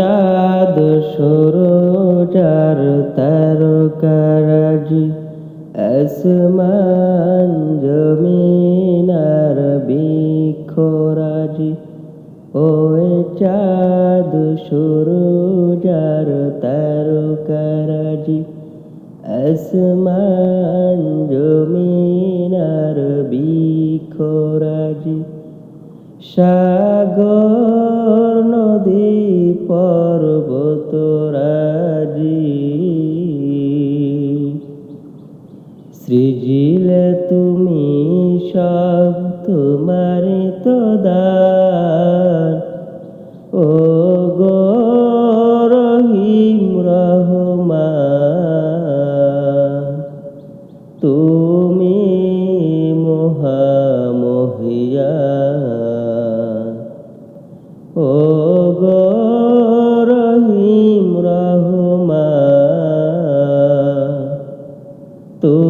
চাঁদ সরোজার তারকারাজি আসমান জমিনার বিক্ষরাজি। ওই চাঁদ সরোজার তারকারাজি আসমান জমিনার বিক্ষরাজি। সাগর সৃজিল তুমি সব তোমার তো ও গো রহিম রহমান, তুমি মহামহিয়ান। ও গো রহিম রহমান, তুমি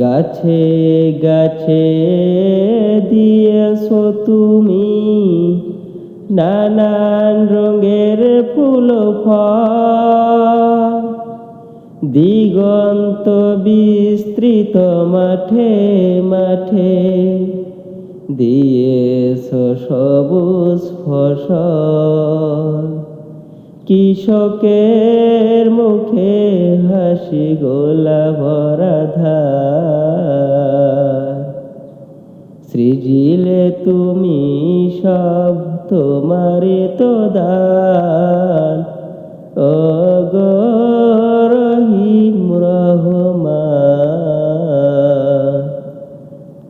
গাছে গাছে দিয়েছ তুমি নানান রঙের ফুল ফল। দিগন্ত বিস্তৃত মাঠে মাঠে দিয়েছ সবুজ ফসল। কৃষকের মুখে হাসি গোলা ভরা ধার। সৃজিলে তুমি সব তোমারে তো দান। ও গো রহিম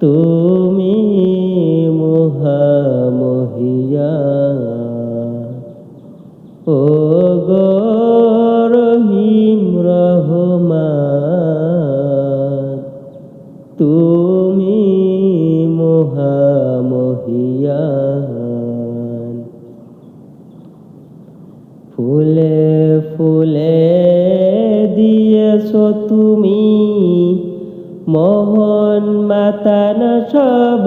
তুমি মহামহিয়ান ফুলে ফুলে দিয়েছ তুমি মোহন মাতান সব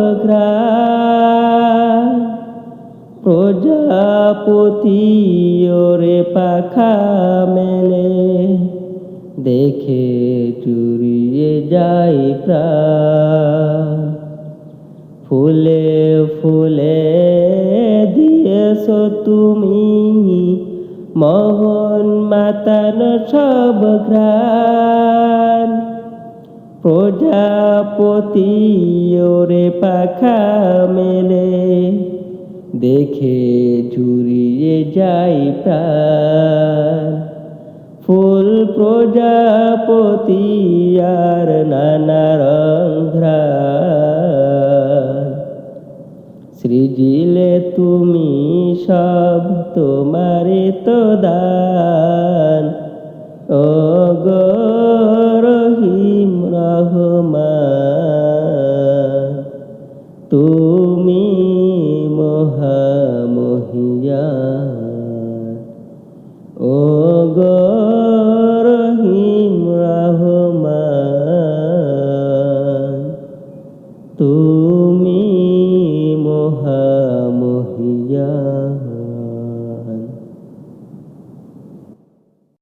প্রজাপতি ওরে পাখা মেলে, দেখে চুরিয়ে যাই প্রাণ। তুমি? মোহন মাতান সব ঘ্রাণ। প্রজাপতি ওরে পাখা মেলে। দেখে ঝুরিয়ে যাই প্রাণ। ফুল প্রজাপতি আর নানা সৃজিলে তুমি সব তোমারে তো দান। ও গো রহিম রহমান তুমি মহামহিয়ান ও গো